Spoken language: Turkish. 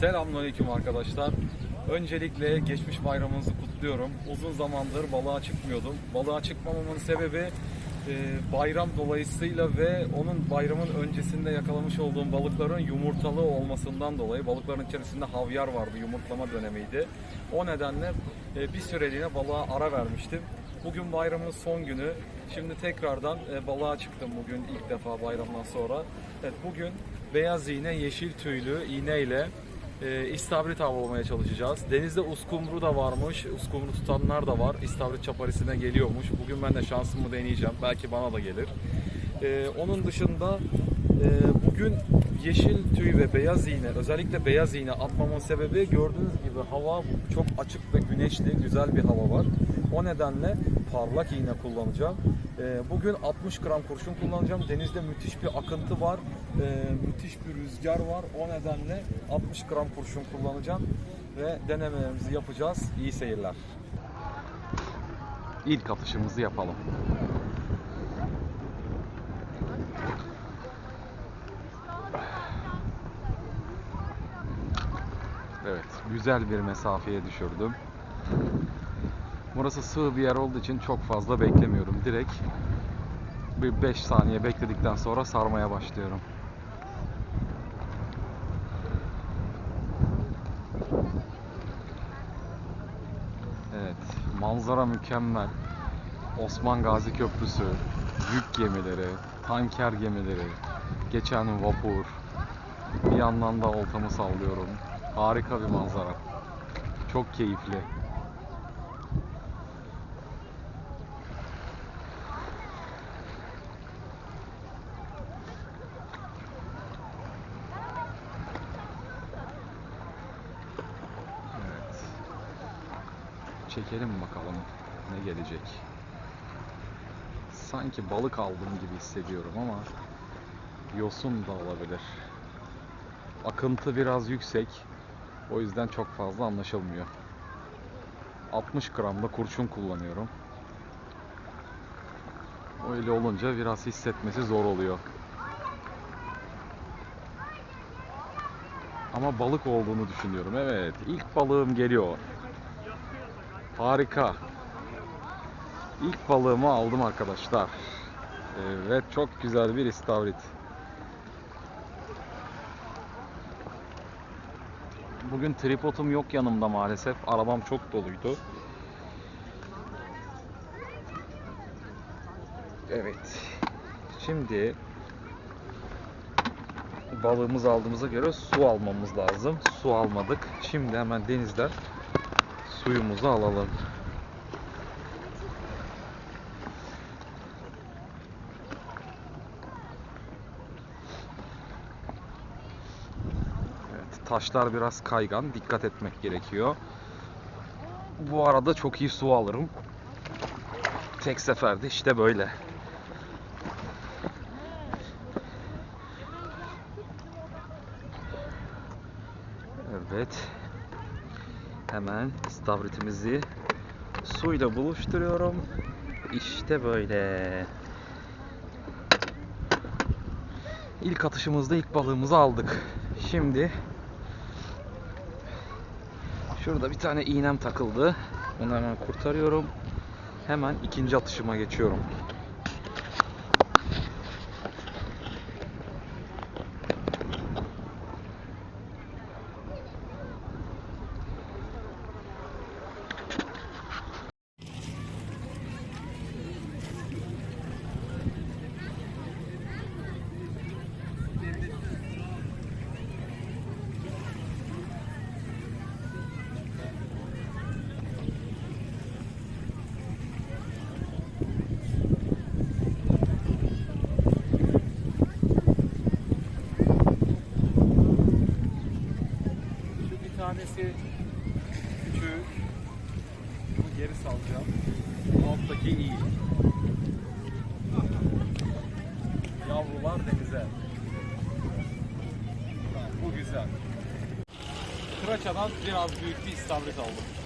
Selamünaleyküm arkadaşlar. Öncelikle geçmiş bayramınızı kutluyorum. Uzun zamandır balığa çıkmıyordum. Balığa çıkmamamın sebebi e, bayram dolayısıyla ve onun bayramın öncesinde yakalamış olduğum balıkların yumurtalı olmasından dolayı balıkların içerisinde havyar vardı, yumurtlama dönemiydi. O nedenle e, bir süreliğine balığa ara vermiştim. Bugün bayramın son günü. Şimdi tekrardan e, balığa çıktım bugün ilk defa bayramdan sonra. Evet bugün beyaz iğne, yeşil tüylü iğneyle e, istavrit avlamaya çalışacağız. Denizde uskumru da varmış. Uskumru tutanlar da var. İstavrit çaparisine geliyormuş. Bugün ben de şansımı deneyeceğim. Belki bana da gelir. E, onun dışında e, bugün yeşil tüy ve beyaz iğne, özellikle beyaz iğne atmamın sebebi gördüğünüz gibi hava çok açık ve güneşli, güzel bir hava var. O nedenle parlak iğne kullanacağım. E, bugün 60 gram kurşun kullanacağım. Denizde müthiş bir akıntı var, e, müthiş bir rüzgar var. O nedenle 60 gram kurşun kullanacağım ve denemelerimizi yapacağız. İyi seyirler. İlk atışımızı yapalım. Evet, güzel bir mesafeye düşürdüm. Burası sığ bir yer olduğu için çok fazla beklemiyorum. Direkt bir 5 saniye bekledikten sonra sarmaya başlıyorum. Evet, manzara mükemmel. Osman Gazi Köprüsü, yük gemileri, tanker gemileri, geçen vapur. Bir yandan da oltamı sallıyorum. Harika bir manzara. Çok keyifli. Çekelim bakalım ne gelecek. Sanki balık aldım gibi hissediyorum ama yosun da olabilir. Akıntı biraz yüksek. O yüzden çok fazla anlaşılmıyor. 60 gramda kurşun kullanıyorum. Öyle olunca biraz hissetmesi zor oluyor. Ama balık olduğunu düşünüyorum. Evet, ilk balığım geliyor. Harika. İlk balığımı aldım arkadaşlar. Evet, çok güzel bir istavrit. Bugün tripodum yok yanımda maalesef. Arabam çok doluydu. Evet. Şimdi balığımızı aldığımıza göre su almamız lazım. Su almadık. Şimdi hemen denizden suyumuzu alalım. Evet, taşlar biraz kaygan. Dikkat etmek gerekiyor. Bu arada çok iyi su alırım. Tek seferde işte böyle. Evet. Hemen istavritimizi suyla buluşturuyorum. İşte böyle. İlk atışımızda ilk balığımızı aldık. Şimdi şurada bir tane iğnem takıldı. Onu hemen kurtarıyorum. Hemen ikinci atışıma geçiyorum. Şu bir tanesi küçük. Bunu geri salacağım. Bu alttaki iyi. Yavrular denize. Bu güzel. Kıraçadan biraz büyük bir istavrit aldım.